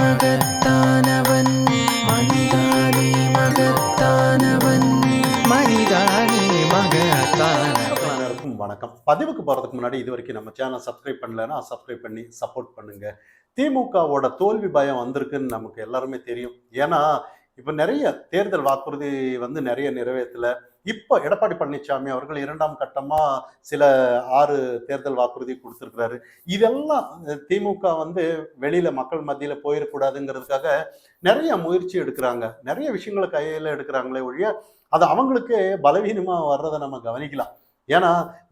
மகத்தானவன். மனிதானே மகத்தானவன். மனிதானே மகத்தானவன். அனைவருக்கும் வணக்கம். பதிவுக்கு போகிறதுக்கு முன்னாடி இது வரைக்கும் நம்ம சேனல் சப்ஸ்கிரைப் பண்ணலைன்னா சப்ஸ்கிரைப் பண்ணி சப்போர்ட் பண்ணுங்க. திமுகவோட தோல்வி பயம் வந்திருக்குன்னு நமக்கு எல்லாருமே தெரியும். ஏன்னா இப்போ நிறைய தேர்தல் வாக்குறுதி வந்து நிறைய நிறைவேற்றலை இப்போ எடப்பாடி பழனிசாமி அவர்கள் இரண்டாம் கட்டமா சில ஆறு தேர்தல் வாக்குறுதி கொடுத்துருக்கிறாரு. இதெல்லாம் திமுக வந்து வெளியில மக்கள் மத்தியில போயிடக்கூடாதுங்கிறதுக்காக நிறைய முயற்சி எடுக்கிறாங்க. நிறைய விஷயங்களை கையில எடுக்கிறாங்களே ஒழிய அது அவங்களுக்கு பலவீனமா வர்றதை நம்ம கவனிக்கலாம். ஏன்னா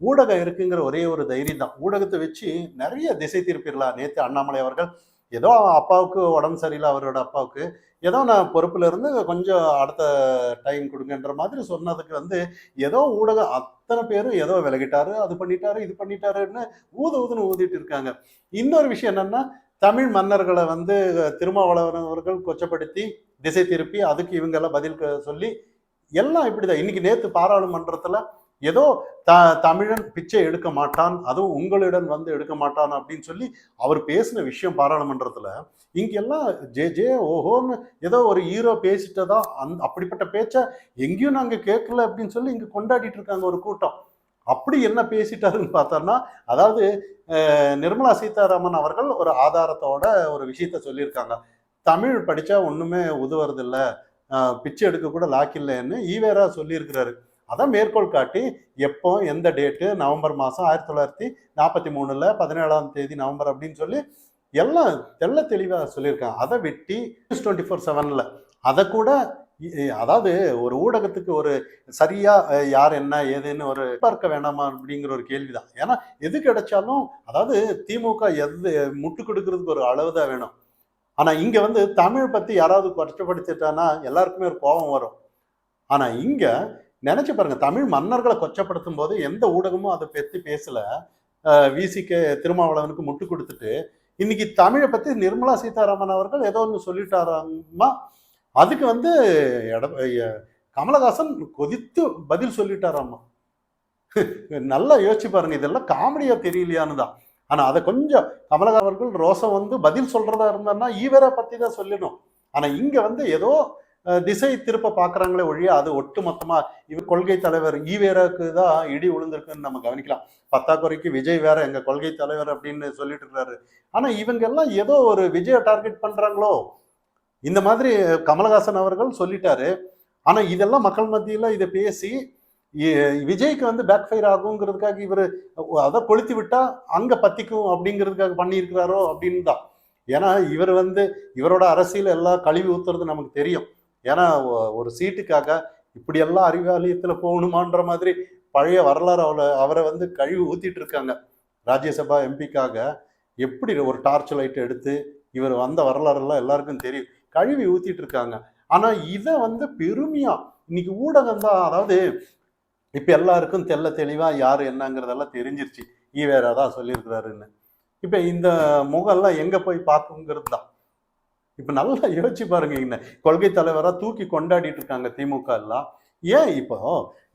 ஊடகம் இருக்குங்கிற ஒரே ஒரு தைரியம் தான். ஊடகத்தை வச்சு நிறைய திசை திருப்பிடலாம். நேற்று அண்ணாமலை அவர்கள் ஏதோ அப்பாவுக்கு உடம்பு சரியில்லை அவரோட அப்பாவுக்கு. ஏதோ நான் பொறுப்புல இருந்து கொஞ்சம் அடுத்த டைம் கொடுங்கன்ற மாதிரி சொன்னதுக்கு வந்து ஏதோ ஊடகம் அத்தனை பேரும் ஏதோ விலகிட்டாரு அது பண்ணிட்டாரு இது பண்ணிட்டாருன்னு ஊது ஊதுன்னு ஊதிட்டு இருக்காங்க. இன்னொரு விஷயம் என்னன்னா தமிழ் மன்னர்களை வந்து திருமாவளவன் அவர்கள் கொச்சப்படுத்தி திசை திருப்பி அதுக்கு இவங்கெல்லாம் பதில் க- சொல்லி எல்லாம் இப்படிதான். இன்னைக்கு நேற்று பாராளுமன்றத்தில் ஏதோ த தமிழன் பிச்சை எடுக்க மாட்டான் அதுவும் உங்களிடம் வந்து எடுக்க மாட்டான் அப்படின்னு சொல்லி அவர் பேசின விஷயம் பாராளுமன்றத்தில் இங்கெல்லாம் ஜே ஜே ஓஹோன்னு ஏதோ ஒரு ஹீரோ பேசிட்டதா அந் அப்படிப்பட்ட பேச்சை எங்கேயும் நாங்கள் கேட்கல அப்படின்னு சொல்லி இங்கே கொண்டாடிட்டு இருக்காங்க ஒரு கூட்டம். அப்படி என்ன பேசிட்டாருன்னு பார்த்தோம்னா அதாவது நிர்மலா சீதாராமன் அவர்கள் ஒரு ஆதாரத்தோட ஒரு விஷயத்த சொல்லியிருக்காங்க. தமிழ் படித்தா ஒன்றுமே உதவுறது பிச்சை எடுக்க கூட லாக்கில்லைன்னு ஈவேரா சொல்லியிருக்கிறாரு. அதை மேற்கோள் காட்டி எப்போ எந்த டேட்டு நவம்பர் மாதம் ஆயிரத்தி தொள்ளாயிரத்தி நாற்பத்தி மூணுல பதினேழாம் தேதி நவம்பர் அப்படின்னு சொல்லி எல்லாம் தெல்ல தெளிவாக சொல்லியிருக்காங்க. அதை வெட்டி டுவெண்ட்டி ஃபோர் செவனில் அதை கூட அதாவது ஒரு ஊடகத்துக்கு ஒரு சரியா யார் என்ன ஏதுன்னு ஒரு பார்க்க வேணாமா அப்படிங்கிற ஒரு கேள்விதான். ஏன்னா எது கிடைச்சாலும் அதாவது திமுக எது முட்டு கொடுக்கறதுக்கு ஒரு அளவு தான் வேணும். ஆனா இங்க வந்து தமிழ் பத்தி யாராவது கஷ்டப்படுத்திட்டானா எல்லாருக்குமே ஒரு கோபம் வரும். ஆனா இங்க நினைச்சு பாருங்க தமிழ் மன்னர்களை கொச்சப்படுத்தும் போது எந்த ஊடகமும் அதை பெற்று பேசல. விசிக்கு திருமாவளவனுக்கு முட்டு கொடுத்துட்டு இன்னைக்கு தமிழை பத்தி நிர்மலா சீதாராமன் அவர்கள் ஏதோ ஒன்று சொல்லிட்டாராமா அதுக்கு வந்து எட- கமலஹாசன் கொதித்து பதில் சொல்லிட்டாராமா நல்லா யோசிச்சு பாருங்க இதெல்லாம் காமெடியா தெரியலையான்னு தான் ஆனா அதை கொஞ்சம் கமலஹாசன் அவர்கள் ரோசம் வந்து பதில் சொல்றதா இருந்தான்னா ஈவரை பத்தி தான் சொல்லணும். ஆனா இங்க வந்து ஏதோ திசை திருப்ப பார்க்குறாங்களே ஒழிய அது ஒட்டு மொத்தமாக இவ கொள்கை தலைவர் ஈவேராவுக்கு தான் இடி விழுந்திருக்குன்னு நம்ம கவனிக்கலாம். பத்தாக்குறைக்கு விஜய் வேற எங்கள் கொள்கை தலைவர் அப்படின்னு சொல்லிட்டு இருக்காரு. ஆனால் இவங்க எல்லாம் ஏதோ ஒரு விஜயை டார்கெட் பண்ணுறாங்களோ இந்த மாதிரி கமலஹாசன் அவர்கள் சொல்லிட்டாரு. ஆனால் இதெல்லாம் மக்கள் மத்தியில் இதை பேசி விஜய்க்கு வந்து பேக் ஃபயர் ஆகுங்கிறதுக்காக இவர் அதை கொளுத்தி விட்டா அங்கே பத்திக்கும் அப்படிங்கிறதுக்காக பண்ணியிருக்கிறாரோ அப்படின்னு தான். ஏன்னா இவர் வந்து இவரோட அரசியல் எல்லாம் கழுவி ஊத்துறது நமக்கு தெரியும். ஏன்னா ஒரு சீட்டுக்காக இப்படியெல்லாம் அறிவாலயத்தில் போகணுமான்ற மாதிரி பழைய வரலாறு அவளை அவரை வந்து கழிவு ஊற்றிட்டு இருக்காங்க. ராஜ்யசபா எம்பிக்காக எப்படி ஒரு டார்ச் லைட் எடுத்து இவர் வந்த வரலாறுலாம் எல்லாருக்கும் தெரியும். கழுவி ஊற்றிட்டு இருக்காங்க. ஆனால் இதை வந்து பெருமையாக இன்னைக்கு ஊடகம் தான் அதாவது இப்போ எல்லாருக்கும் தெள்ள தெளிவாக யார் என்னங்கிறதெல்லாம் தெரிஞ்சிருச்சு. ஈவேரா தான் சொல்லியிருக்கிறாருன்னு. இப்போ இந்த முகம்லாம் எங்கே போய் பார்க்குங்கிறது தான். இப்போ நல்லா யோசிச்சு பாருங்க என்ன கொள்கை தலைவராக தூக்கி கொண்டாடிட்டு இருக்காங்க திமுக எல்லாம். ஏன் இப்போ?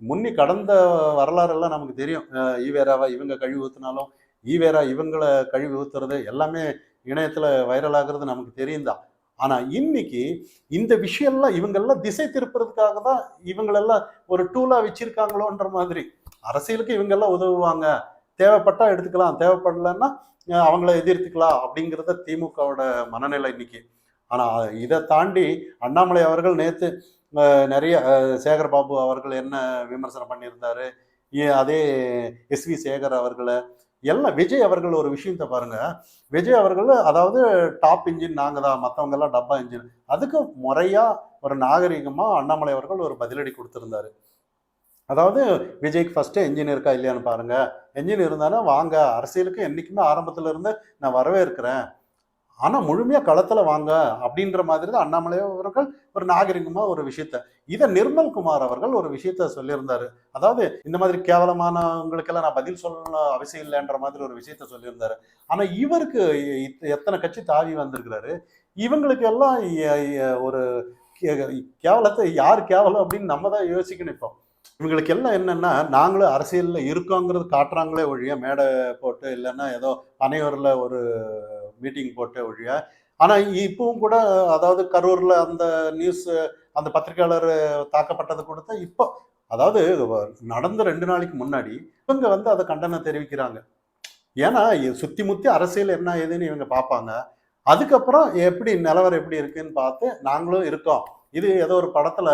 முன்னி கடந்த வரலாறெல்லாம் நமக்கு தெரியும். ஈவேராவா இவங்க கழிவு ஊத்துனாலும் ஈவேரா இவங்களை கழிவு ஊத்துறது எல்லாமே இணையத்தில் வைரல் நமக்கு தெரியும் தான். ஆனா இன்னைக்கு இந்த விஷயம்லாம் இவங்கெல்லாம் திசை திருப்புறதுக்காக தான் இவங்களெல்லாம் ஒரு டூலா வச்சிருக்காங்களோன்ற மாதிரி. அரசியலுக்கு இவங்கெல்லாம் உதவுவாங்க. தேவைப்பட்டா எடுத்துக்கலாம். தேவைப்படலைன்னா அவங்கள எதிர்த்துக்கலாம் அப்படிங்கிறத திமுகவோட மனநிலை இன்னைக்கு. ஆனால் இதை தாண்டி அண்ணாமலை அவர்கள் நேற்று நிறைய சேகர் பாபு அவர்கள் என்ன விமர்சனம் பண்ணியிருந்தாரு? ஏ- அதே எஸ் வி சேகர் அவர்களை எல்லாம் விஜய் அவர்கள் ஒரு விஷயத்த பாருங்க. விஜய் அவர்கள் அதாவது டாப் இன்ஜின் நாங்கள் தான் மற்றவங்க எல்லாம் டப்பா இன்ஜின். அதுக்கு முறையா ஒரு நாகரிகமாக அண்ணாமலை அவர்கள் ஒரு பதிலடி கொடுத்துருந்தாரு. அதாவது விஜய்க்கு ஃபர்ஸ்ட் என்ஜின் இருக்கா இல்லையான்னு பாருங்க. என்ஜின் இருந்தாலும் வாங்க அரசியலுக்கு என்றைக்குமே ஆரம்பத்துல இருந்து நான் வரவேற்கிறேன். ஆனால் முழுமையாக களத்தில் வாங்க அப்படின்ற மாதிரி தான் அண்ணாமலை அவர்கள் ஒரு நாகரிகமாக ஒரு விஷயத்த. இதை நிர்மல் குமார் அவர்கள் ஒரு விஷயத்த சொல்லியிருந்தாரு. அதாவது இந்த மாதிரி கேவலமானவங்களுக்கெல்லாம் நான் பதில் சொல்ல அவசியம் இல்லைன்ற மாதிரி ஒரு விஷயத்த சொல்லியிருந்தாரு. ஆனால் இவருக்கு இத்த- எத்தனை கட்சி தாவி வந்திருக்கிறாரு. இவங்களுக்கு எல்லாம் ஒரு கேவலத்தை யார் கேவலம் அப்படின்னு நம்ம தான் யோசிக்கணும் இப்போ. இவங்களுக்கு எல்லாம் என்னன்னா நாங்களும் அரசியலில் இருக்கோங்கிறது காட்டுறாங்களே ஒழிய மேடை போட்டு இல்லைன்னா ஏதோ அனைவரில் ஒரு மீட்டிங் போட்ட ஒழிய ஆனால் இப்பவும் கூட அதாவது கரூரில் அந்த நியூஸ் அந்த பத்திரிகையாளர் தாக்கப்பட்டது கொடுத்த இப்போ அதாவது நடந்த ரெண்டு நாளைக்கு முன்னாடி இவங்க வந்து அதை கண்டனம் தெரிவிக்கிறாங்க. ஏன்னா சுத்தி முத்தி அரசியல் என்ன ஏதுன்னு இவங்க பார்ப்பாங்க. அதுக்கப்புறம் எப்படி நிலவரம் எப்படி இருக்குன்னு பார்த்து நாங்களும் இருக்கோம். இது ஏதோ ஒரு படத்துல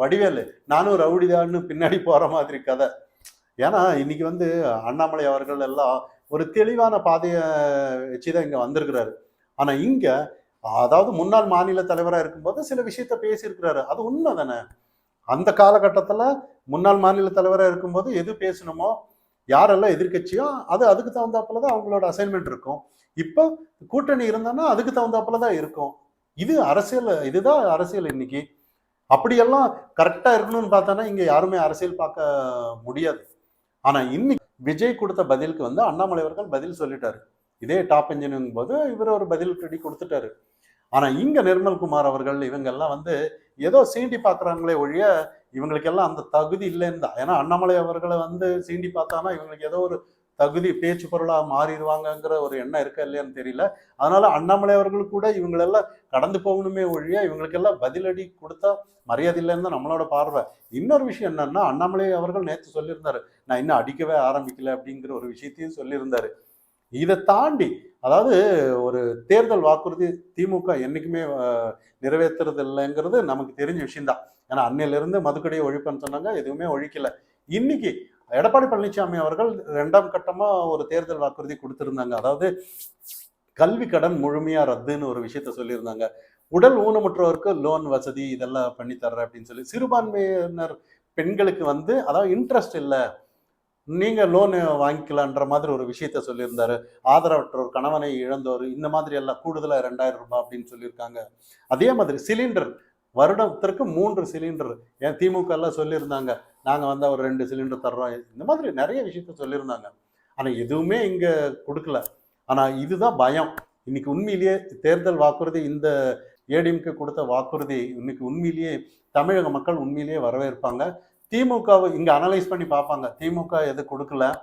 வடிவேலு நானும் ரவுடிதான்னு பின்னாடி போற மாதிரி கதை. ஏன்னா இன்னைக்கு வந்து அண்ணாமலை அவர்கள் எல்லாம் ஒரு தெளிவான பாதையை வச்சு தான் இங்கே வந்திருக்கிறாரு. ஆனால் இங்கே அதாவது முன்னாள் மாநில தலைவராக இருக்கும்போது சில விஷயத்த பேசியிருக்கிறாரு. அது உண்மை தானே? அந்த காலகட்டத்தில் முன்னாள் மாநில தலைவராக இருக்கும்போது எது பேசணுமோ யாரெல்லாம் எதிர்க்கட்சியோ அது அதுக்கு தகுந்தாப்புல தான் அவங்களோட அசைன்மெண்ட் இருக்கும். இப்போ கூட்டணி இருந்தான்னா அதுக்கு தகுந்தாப்புல தான் இருக்கும். இது அரசியல் இதுதான் அரசியல் இன்னைக்கு. அப்படியெல்லாம் கரெக்டாக இருக்கணும்னு பார்த்தோன்னா இங்கே யாருமே அரசியல் பார்க்க முடியாது. ஆனால் இன்னைக்கு விஜய் கொடுத்த பதிலுக்கு வந்து அண்ணாமலை அவர்கள் பதில் சொல்லிட்டாரு. இதே டாப் இன்ஜினியரிங் போது இவர் ஒரு பதில் ரெடி கொடுத்துட்டாரு. ஆனா இங்க நிர்மல்குமார் அவர்கள் இவங்கெல்லாம் வந்து ஏதோ சீண்டி பார்க்குறாங்களே ஒழிய இவங்களுக்கெல்லாம் அந்த தகுதி இல்லைன்னு தான். ஏன்னா அண்ணாமலை அவர்களை வந்து சீண்டி பார்த்தானா இவங்களுக்கு ஏதோ ஒரு தகுதி பேச்சு பொருளாக மாறிடுவாங்கங்கிற ஒரு எண்ணம் இருக்கா இல்லையான்னு தெரியல. அதனால அண்ணாமலை அவர்கள் கூட இவங்களெல்லாம் கடந்து போகணுமே ஒழிய இவங்களுக்கெல்லாம் பதிலடி கொடுத்தா மரியாதை இல்லைன்னு தான் நம்மளோட பார்வை. இன்னொரு விஷயம் என்னன்னா அண்ணாமலை அவர்கள் நேற்று சொல்லியிருந்தாரு நான் இன்னும் அடிக்கவே ஆரம்பிக்கல அப்படிங்கிற ஒரு விஷயத்தையும் சொல்லியிருந்தாரு. இதை தாண்டி அதாவது ஒரு தேர்தல் வாக்குறுதி திமுக என்றைக்குமே நிறைவேற்றுறது இல்லைங்கிறது நமக்கு தெரிஞ்ச விஷயம்தான். ஏன்னா அன்னையிலிருந்து மதுக்கடியை ஒழிப்புன்னு சொன்னாங்க எதுவுமே ஒழிக்கல. இன்னைக்கு எடப்பாடி பழனிசாமி அவர்கள் ரெண்டாம் கட்டமாக ஒரு தேர்தல் வாக்குறுதி கொடுத்துருந்தாங்க. அதாவது கல்வி கடன் முழுமையாக ரத்துன்னு ஒரு விஷயத்த சொல்லியிருந்தாங்க. உடல் ஊனமுற்றோருக்கு லோன் வசதி இதெல்லாம் பண்ணி தர்றேன் அப்படின்னு சொல்லி சிறுபான்மையினர் பெண்களுக்கு வந்து அதாவது இன்ட்ரெஸ்ட் இல்லை. நீங்க லோன் வாங்கிக்கலான்ற மாதிரி ஒரு விஷயத்த சொல்லியிருந்தாரு. ஆதரவற்றோர் கணவனை இழந்தோர் இந்த மாதிரி எல்லாம் கூடுதலா ரெண்டாயிரம் ரூபாய் அப்படின்னு சொல்லியிருக்காங்க. அதே மாதிரி சிலிண்டர் வருடத்திற்கு மூன்று சிலிண்டர் ஏன் திமுக எல்லாம் சொல்லியிருந்தாங்க. நாங்கள் வந்து ஒரு ரெண்டு சிலிண்டர் தர்றோம். இந்த மாதிரி நிறைய விஷயத்த சொல்லியிருந்தாங்க. ஆனால் எதுவுமே இங்கே கொடுக்கல. ஆனால் இதுதான் பயம். இன்னைக்கு உண்மையிலேயே தேர்தல் வாக்குறுதி இந்த ஏடிஎம்கே கொடுத்த வாக்குறுதி இன்னைக்கு உண்மையிலேயே தமிழக மக்கள் உண்மையிலேயே வரவேற்பாங்க. திமுகவை இங்கே அனலைஸ் பண்ணி பார்ப்பாங்க. திமுக எது கொடுக்கல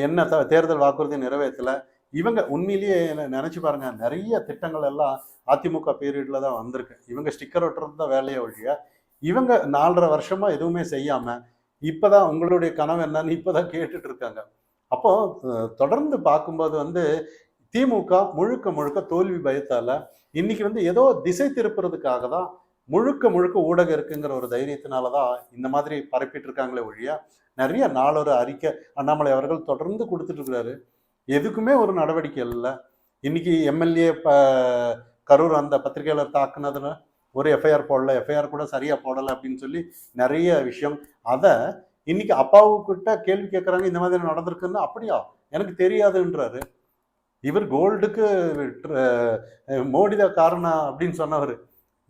என்ன த- தேர்தல் வாக்குறுதி நிறைவேற்றல. இவங்க உண்மையிலேயே என்ன நினைச்சு பாருங்க நிறைய திட்டங்கள் எல்லாம் அதிமுக பீரியடில் தான் வந்திருக்கு. இவங்க ஸ்டிக்கர் ஒட்டுறது தான் வேலையை ஒழிய இவங்க நாலரை வருஷமா எதுவுமே செய்யாம இப்பதான் உங்களுடைய கனவு என்னன்னு இப்பதான் கேட்டுட்டு இருக்காங்க. அப்போ தொடர்ந்து பார்க்கும்போது வந்து திமுக முழுக்க முழுக்க தோல்வி பயத்தால இன்னைக்கு வந்து ஏதோ திசை திருப்புறதுக்காக தான் முழுக்க முழுக்க ஊடகம் இருக்குங்கிற ஒரு தைரியத்தினால தான் இந்த மாதிரி பரப்பிட்டு இருக்காங்களே ஒழியா நிறைய நாளொரு அறிக்கை அண்ணாமலை அவர்கள் தொடர்ந்து கொடுத்துட்டு இருக்கிறாரு எதுக்குமே ஒரு நடவடிக்கை இல்லை. இன்னைக்கு எம்எல்ஏ கரூர் அந்த பத்திரிகையாளர் தாக்குனதுன்னு ஒரு எஃப்ஐஆர் போடல எஃப்ஐஆர் கூட சரியாக போடலை அப்படின்னு சொல்லி நிறைய விஷயம். அதை இன்னைக்கு அப்பாவுக்கிட்ட கேள்வி கேட்குறாங்க இந்த மாதிரி நடந்திருக்குன்னு. அப்படியா? எனக்கு தெரியாதுன்றாரு. இவர் கோல்டுக்கு மோடி தான் காரணம் அப்படின்னு சொன்னவர்.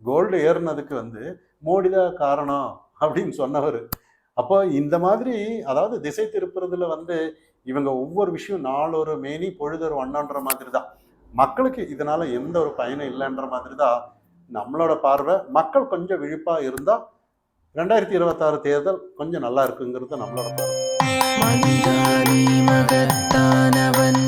கோல்டு ஏறினதுக்கு வந்து மோடி தான் காரணம் அப்படின்னு சொன்னவர். அப்போ இந்த மாதிரி அதாவது திசை திருப்புறதுல வந்து இவங்க ஒவ்வொரு விஷயம் நாளொரு மேனி பொழுதொரு வண்ணன்ற மாதிரி தான் மக்களுக்கு இதனால எந்த ஒரு பயனும் இல்லைன்ற மாதிரி தான் நம்மளோட பார்வை மக்கள் கொஞ்சம் விழிப்பா இருந்தா ரெண்டாயிரத்தி இருபத்தாறு தேர்தல் கொஞ்சம் நல்லா இருக்குங்கிறது நம்மளோட பார்வை. மகத்தானவன்